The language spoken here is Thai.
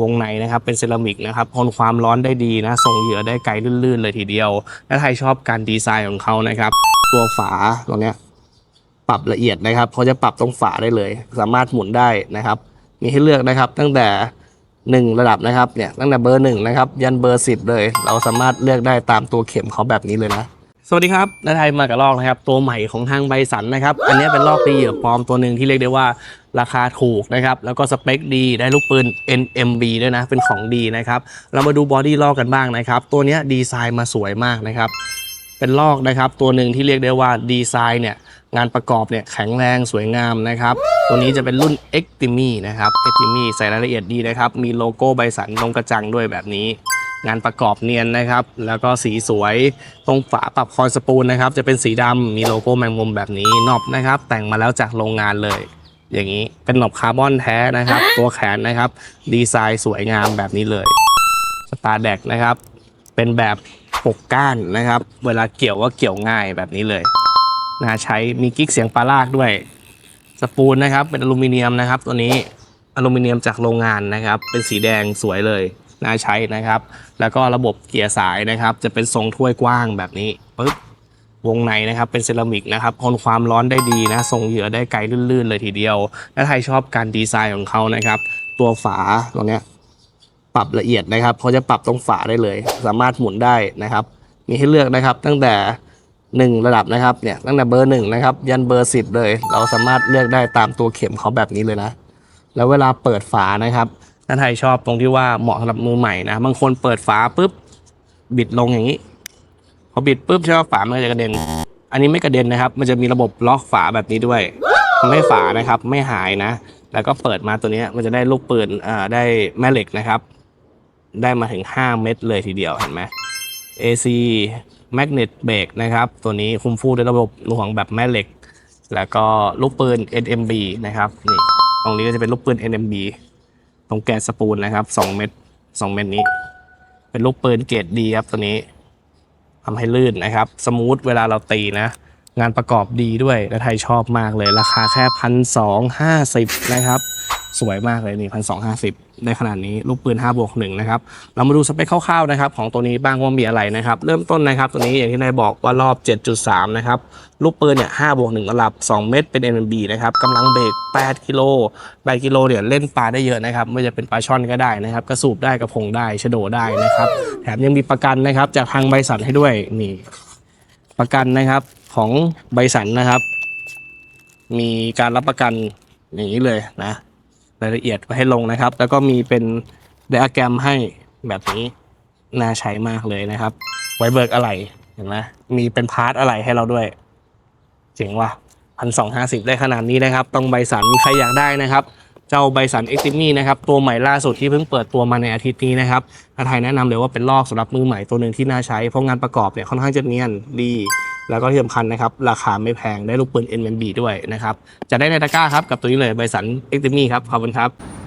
วงในนะครับเป็นเซรามิกนะครับทนความร้อนได้ดีนะส่งเหยื่อได้ไกลลื่นๆเลยทีเดียวและไทยชอบการดีไซน์ของเขานะครับ ตัวฝาตรงเนี้ยปรับละเอียดนะครับเขาจะปรับตรงฝาได้เลย สามารถหมุนได้นะครับ มีให้เลือกนะครับ ตั้งแต่หนึ่งระดับนะครับเนี่ยตั้งแต่เบอร์หนึ่งนะครับยันเบอร์สิบเลย เราสามารถเลือกได้ตามตัวเข็มเขาแบบนี้เลยนะ สวัสดีครับนาไทยมากับลอกนะครับ ตัวใหม่ของทางไบสันนะครับ อันนี้เป็นลอกตีเหยื่อปลอมตัวหนึ่งที่เรียกได้ว่าราคาถูกนะครับ แล้วก็สเปคดีได้ลูกปืน NMB ด้วยนะ เป็นของดีนะครับ เรามาดูบอดี้ลอกกันบ้างนะครับ ตัวนี้ดีไซน์มาสวยมากนะครับ เป็นลอกนะครับ ตัวหนึ่งที่เรียกได้ว่าดีไซน์เนี่ยงานประกอบเนี่ยแข็งแรงสวยงามนะครับ ตัวนี้จะเป็นรุ่น e x t i m i นะครับ e x t i m i ใส่รายละเอียดดีนะครับ มีโลโก้ไบสันตรงกระจังด้วยแบบนี้ งานประกอบเนียนนะครับ แล้วก็สีสวยตรงฝาปรับคอนสปูลนะครับ จะเป็นสีดำมีโลโก้แมงมุมแบบนี้นอบนะครับ แต่งมาแล้วจากโรงงานเลย อย่างนี้เป็นหนอบคาร์บอนแท้นะครับ ตัวแขนนะครับ ดีไซน์สวยงามแบบนี้เลยสตาร์แดกนะครับ เป็นแบบปกก้านนะครับ เวลาเกี่ยวว่าเกี่ยวง่ายแบบนี้เลยนะใช้มีกิ๊กเสียงปลาลากด้วยสปูลนะครับ เป็นอลูมิเนียมนะครับ ตัวนี้อลูมิเนียมจากโรงงานนะครับ เป็นสีแดงสวยเลย น่าใช้นะครับ แล้วก็ระบบเกียร์สายนะครับ จะเป็นทรงถ้วยกว้างแบบนี้ปึ๊บวงในนะครับเป็นเซรามิกนะครับทนความร้อนได้ดีนะส่งเหยื่อได้ไกลลื่นๆ เลยทีเดียวและไทยชอบการดีไซน์ของเขานะครับ ตัวฝาตรงนี้ปรับละเอียดนะครับเขาจะปรับตรงฝาได้เลย สามารถหมุนได้นะครับ มีให้เลือกนะครับ ตั้งแต่หนึ่งระดับนะครับเนี่ยตั้งแต่เบอร์หนึ่งนะครับยันเบอร์สิบเลย เราสามารถเลือกได้ตามตัวเข็มเขาแบบนี้เลยนะ แล้วเวลาเปิดฝานะครับ ถ้าไทยชอบตรงที่ว่าเหมาะสำหรับมือใหม่นะ บางคนเปิดฝาปุ๊บ บิดลงอย่างนี้ พอบิดปุ๊บใช่ไหมฝามันก็จะกระเด็น อันนี้ไม่กระเด็นนะครับ มันจะมีระบบล็อกฝาแบบนี้ด้วยทำให้ฝานะครับ ไม่หายนะ แล้วก็เปิดมาตัวนี้มันจะได้ลูกปืนอ่าได้แม่เหล็กนะครับ ได้มาถึง 5 เม็ดเลยทีเดียวเห็นไหม AC Magnet Brake นะครับ ตัวนี้คุมฟูด้วยระบบหน่วงแบบแม่เหล็ก แล้วก็ลูกปืน NMB นะครับนี่ตรงนี้ก็จะเป็นลูกปืน NMB ตรงแกนสปูลนะครับสองเม็ดสองเม็ดนี้ เป็นลูกปืนเกรดดีครับตัวนี้ทำให้ลื่นนะครับ สมูทเวลาเราตีนะ งานประกอบดีด้วยและไทยชอบมากเลย ราคาแค่พันสองห้าสิบนะครับ สวยมากเลยนี่พันสองห้าสิบได้ขนาดนี้ลูกปืน5บวกหนึ่งนะครับเรามาดูสเปคคร่าวๆนะครับของตัวนี้บ้างว่ามีอะไรนะครับ เริ่มต้นนะครับตัวนี้อย่างที่นายบอกว่ารอบ 7.3 นะครับลูกปืนเนี่ย5บวก1ระดับ 2 เม็ดเป็น NMB นะครับกำลังเบรก8กิโล8กิโลเนี่ยเล่นปลาได้เยอะนะครับไม่ว่าจะเป็นปลาช่อนก็ได้นะครับกระสูบได้กระพงได้ชะโดได้นะครับ แถมยังมีประกันนะครับจากทางบริษัทให้ด้วยนี่ประกันนะครับของบริษัทนะครับ มีการรับประกันอย่างนี้เลยนะ รายละเอียดไว้ให้ลงนะครับ แล้วก็มีเป็นไดอะแกรมให้แบบนี้น่าใช้มากเลยนะครับ ไว้เบิกอะไรเห็นไหมมีเป็นพาร์ทอะไรให้เราด้วย เจ๋งว่ะพันสองห้าสิบได้ขนาดนี้นะครับ ต้องใบสันใครอยากได้นะครับ เจ้าใบสันเอ็กติมี่นะครับ ตัวใหม่ล่าสุดที่เพิ่งเปิดตัวมาในอาทิตย์นี้นะครับอาไทยแนะนำเลยว่าเป็นลอกสำหรับมือใหม่ตัวหนึ่งที่น่าใช้ เพราะงานประกอบเนี่ยค่อนข้างจะเนียนดี แล้วก็ที่สำคัญนะครับราคาไม่แพงได้ลูกปืน NMB ด้วยนะครับจะได้ในตะกร้าครับกับตัวนี้เลยใบสันเอ็กติมี่ครับขอบคุณครับ